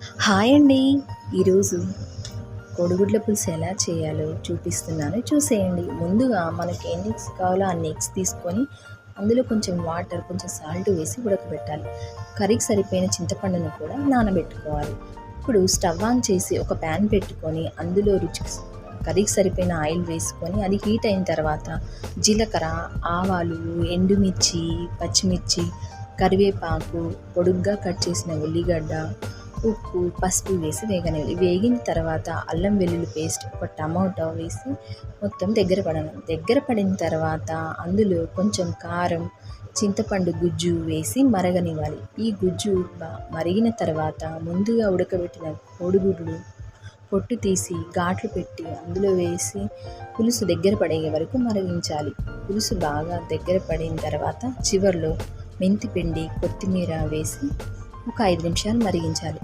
Hi అండి. ఈరోజు కోడిగుడ్ల పులుసు ఎలా చేయాలో చూపిస్తున్నాను. చూసేయండి. ముందుగా మనకి ఎన్ని ఎగ్స్ కావాలో అన్ని ఎగ్స్ తీసుకొని అందులో కొంచెం వాటర్ కొంచెం సాల్ట్ వేసి ఉడకబెట్టాలి. కర్రీకి సరిపోయిన చింతపండును కూడా నానబెట్టుకోవాలి. ఇప్పుడు స్టవ్ ఆన్ చేసి ఒక ప్యాన్ పెట్టుకొని అందులో రుచికి కర్రీకి సరిపోయిన ఆయిల్ వేసుకొని అది హీట్ అయిన తర్వాత జీలకర్ర ఆవాలు ఎండుమిర్చి పచ్చిమిర్చి కరివేపాకు పొడుగ్గా కట్ చేసిన ఉల్లిగడ్డ ఉప్పు పసుపు వేసి వేగనివ్వాలి వేగిన తర్వాత అల్లం వెల్లుల్లి పేస్ట్ ఒక టమాటో వేసి మొత్తం దగ్గర పడాలి దగ్గర పడిన తర్వాత అందులో కొంచెం కారం చింతపండు గుజ్జు వేసి మరగనివ్వాలి. ఈ గుజ్జు మరిగిన తర్వాత ముందుగా ఉడకబెట్టిన కోడిగుడ్లు పొట్టు తీసి ఘాట్లు పెట్టి అందులో వేసి పులుసు దగ్గర పడే వరకు మరిగించాలి. పులుసు బాగా దగ్గర పడిన తర్వాత చివరిలో మెంతి పిండి కొత్తిమీర వేసి ఒక ఐదు నిమిషాలు మరిగించాలి.